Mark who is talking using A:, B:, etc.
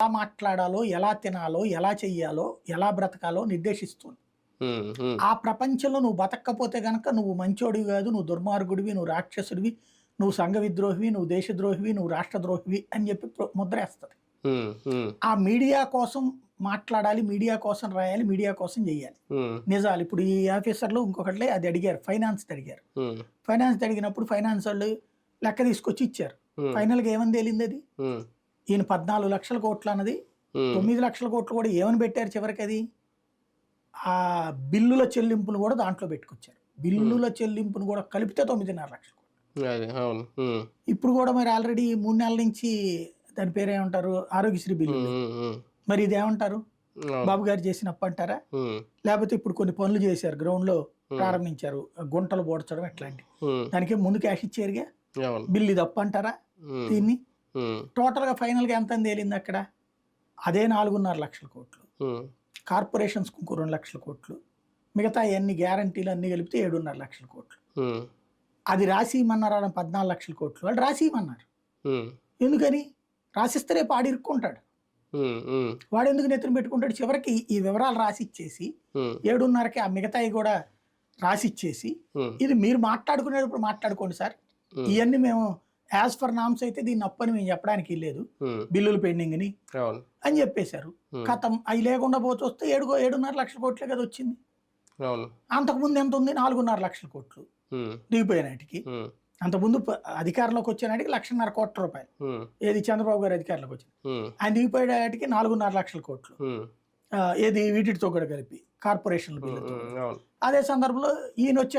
A: ఎలా మాట్లాడాలో ఎలా తినాలో ఎలా చెయ్యాలో ఎలా బ్రతకాలో నిర్దేశిస్తుంది. ఆ ప్రపంచంలో నువ్వు బతకపోతే గనక నువ్వు మంచోడివి కాదు నువ్వు దుర్మార్గుడివి నువ్వు రాక్షసుడివి నువ్వు సంఘ విద్రోహివి నువ్వు దేశద్రోహివి నువ్వు రాష్ట్రద్రోహివి అని చెప్పి ముద్రేస్తుంది. ఆ మీడియా కోసం మాట్లాడాలి మీడియా కోసం రాయాలి మీడియా కోసం చేయాలి నిజాలు ఇప్పుడు ఈ ఆఫీసర్లు ఇంకొకట్లే అది అడిగారు ఫైనాన్స్ అడిగారు. ఫైనాన్స్ అడిగినప్పుడు ఫైనాన్స్ వాళ్ళు లెక్క తీసుకొచ్చి ఇచ్చారు. ఫైనల్గా ఏమని తేలింది అది? ఈయన పద్నాలుగు లక్షల కోట్లు అన్నది తొమ్మిది లక్షల కోట్లు కూడా ఏమని పెట్టారు చివరికి అది ఆ బిల్లుల చెల్లింపును కూడా దాంట్లో పెట్టుకొచ్చారు. బిల్లుల చెల్లింపును కూడా కలిపితే తొమ్మిదిన్నర లక్షల ఇప్పుడు కూడా మరి ఆల్రెడీ మూడు నెలల నుంచి దాని పేరు ఏమంటారు? ఆరోగ్యశ్రీ బిల్లు మరి ఇది ఏమంటారు?
B: అవును.
A: బాబు గారు చేసిన అప్పు అంటారా?
B: ఉమ్,
A: లేకపోతే ఇప్పుడు కొన్ని పనులు చేశారు గ్రౌండ్లో ప్రారంభించారు గుంటలు పోడ్చడం ఎట్లాంటి? దానికి ముందు క్యాష్ ఇచ్చారుగా? బిల్లు ఇది అప్పు అంటారా దీన్ని?
B: ఉమ్,
A: టోటల్గా ఫైనల్గా ఎంత అని తేలింది అక్కడ? అదే నాలుగున్నర లక్షల కోట్లు. కార్పొరేషన్స్ ఇంకో రెండు లక్షల కోట్లు. మిగతా అన్ని గ్యారంటీలు అన్ని కలిపితే ఏడున్నర లక్షల కోట్లు. అది రాసి ఇమ్మన్నారు వాళ్ళని పద్నాలుగు లక్షల కోట్లు. వాళ్ళు రాసి ఇమ్మన్నారు.
B: ఉమ్,
A: ఎందుకని? రాసిస్తే రేపు ఆడు ఇరుక్కుంటాడు. వాడు ఎందుకు నెత్తిన పెట్టుకుంటాడు? చివరికి ఈ వివరాలు రాసి ఇచ్చేసి
B: ఉమ్,
A: ఏడున్నరకి ఆ మిగతాయి కూడా రాసి ఇచ్చేసి
B: ఉమ్,
A: ఇది మీరు మాట్లాడుకునేటప్పుడు మాట్లాడుకోండి సార్. ఇవన్నీ మేము యాజ్ ఫర్ నామ్స్ అయితే దీన్ని అప్పని మేము చెప్పడానికి లేదు
B: ఉమ్,
A: బిల్లులు పెండింగ్ అని
B: అవును.
A: అని చెప్పేశారు.
B: Hmm.
A: కథం అవి లేకుండా పోతే వస్తే ఏడు ఏడున్నర లక్షల కోట్లే కదా వచ్చింది. అంతకుముందు ఎంత ఉంది? నాలుగున్నర లక్షల కోట్లు.
B: ఉమ్,
A: దిగిపోయినాటికి అంతకుముందు అధికారంలోకి వచ్చేనాటికి లక్షన్నర కోట్ల రూపాయలు. ఏది చంద్రబాబు గారు అధికారంలోకి వచ్చింది? ఆయన దిగిపోయేటికి నాలుగున్నర లక్షల కోట్లు. ఏది వీటితో కూడా కలిపి బిల్లుతో.
B: అవును.
A: అదే సందర్భంలో ఈయన వచ్చే